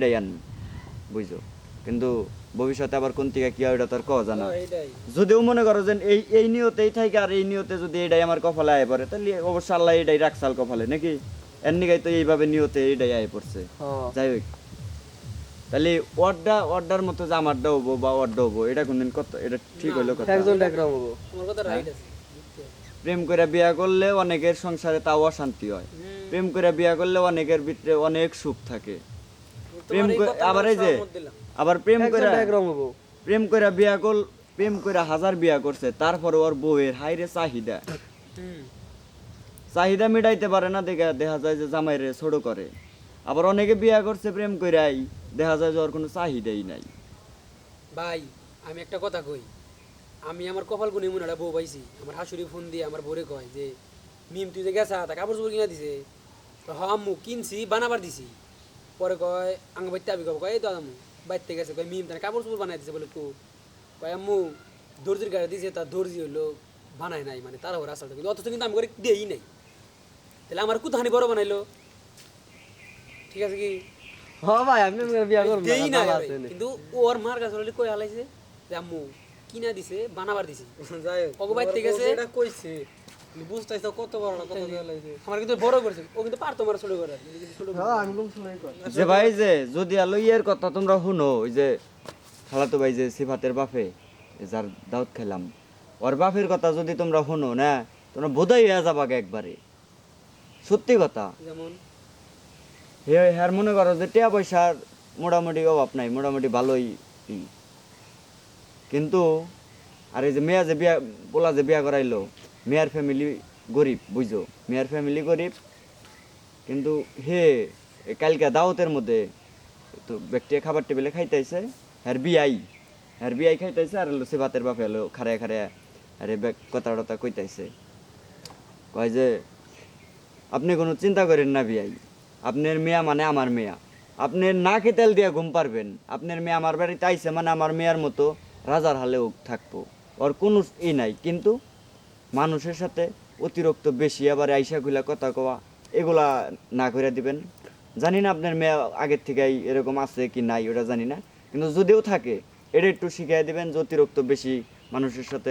এটাই আনব বুঝছ? কিন্তু ভবিষ্যতে আবার কোন থেকে কি হয় ওটা তো আর কওয়া জানা। যদিও মনে করো যে এই এই নিয়তেই থাকে আর এই নিয়তে যদি এটাই আমার কপালে আয় পড়ে তাহলে অবশ্য আল্লাহ এটাই রাখসাল কপালে নাকি? এর নিগাই তো এইভাবে নিয়তে এটাই আয় পড়ছে। হ্যাঁ যাই হোক। তাহলে ওয়ার্ডার মতো যে আমারটা হব বা ওয়ার্ডটা হব এটা কোনদিন কত এটা ঠিক হইল কথা। একজন একরকম হব। তোমার কথা রাইট আছে প্রেম করে বিয়া করলে অনেকের সংসারে তাও অশান্তি হয়। প্রেম করে বিয়া করলে অনেকের ভিতরে অনেক সুখ থাকে। প্রেম আবার এই যে আবার প্রেম করে প্রেম করে বিয়া কর প্রেম করে হাজার বিয়া করছে তারপরে ওর বউয়ের হাইরে চাহিদা। চাহিদা মিটাইতে পারে না দেখা দেখা যায় যে জামাইরে ছোট করে। আবার অনেকে বিয়া করছে প্রেম কইরাই দেখা যায় যে ওর কোনো চাহিদাই নাই। ভাই আমি একটা কথা কই। আমি আমার কপাল গুনে মনে একটা বউ পাইছি আমার হাসুরি ফোন দিয়ে আমার বউরে কয় যে মিম তুই যে গেছা তা কাপড় চোপড় কিনা দিছে? হ আম্মু কিনছি বানাবার দিছি। পরে কয় আঙ্গ বাইতে আবি কয় এই তো আম্মু বাইতে গেছে। কয় মিম তার কাপড় চোপড় বানাই দিছে বলে কো। কয় আম্মু দর্জির গাড়ি দিছে তার দর্জি হইল বানায় নাই। মানে তার ওর আসলটা কিন্তু অথচ কিন্তু আমি করে দেই নাই। তাহলে আমার কুতাহানি বড় বানাইলো। ঠিক আছে কি? হ্যাঁ ভাই আমি বিয়া করব দেই না কিন্তু ওর মার কাছে অলরেডি কই হালাইছে যে আম্মু কিনা দিছে বানাবার দিছি। যাই হোক ওগো গেছে। এটা কইছে। বুঝতেছ কত বড় না কত আমার কিন্তু বড় করেছে ও কিন্তু পারতো আমার ছোট করে কিন্তু ছোট করে। হ্যাঁ কর। যে ভাই যে যদি আলো ইয়ের কথা তোমরা শুনো ওই যে খালাতো ভাই যে সিফাতের বাপে যার দাউদ খেলাম ওর বাপের কথা যদি তোমরা শুনো না তোমরা বোধাই হয়ে যাবাকে একবারে। সত্যি কথা। যেমন? হে হ্যার মনে করো যে টিয়া পয়সার মোটামুটি অভাব নাই মোটামুটি ভালোই। কিন্তু আর এই যে মেয়া যে বিয়া পোলা যে বিয়া করাইলো মেয়ার ফ্যামিলি গরিব, বুঝছ? মেয়ার ফ্যামিলি গরিব, কিন্তু হে কালকে দাওয়াতের মধ্যে তো ব্যক্তি খাবার টেবিলে খাইতেছে হ্যার বিয়াই হ্যার বিয়াই খাইতেছে, আর হলো সে ভাতের বাপে হলো খারে খারে আরে কথা টথা কইতাইছে। কয় যে, আপনি কোনো চিন্তা করেন না বিয়াই আপনার মেয়া মানে আমার মেয়া। আপনি না তেল দিয়ে ঘুম পারবেন। আপনার মেয়ে আমার বাড়িতে আইছে মানে আমার মেয়ার মতো রাজার হালেও থাকব। ওর কোনো ই নাই, কিন্তু মানুষের সাথে অতিরিক্ত বেশি আবার আইসা খুলা কথা কওয়া, এগুলা না করে দিবেন। জানি না আপনার মেয়ে আগের থেকে এরকম আছে কি নাই, ওটা জানি না। কিন্তু যদিও থাকে, এটা একটু শিখিয়ে দিবেন যে অতিরিক্ত বেশি মানুষের সাথে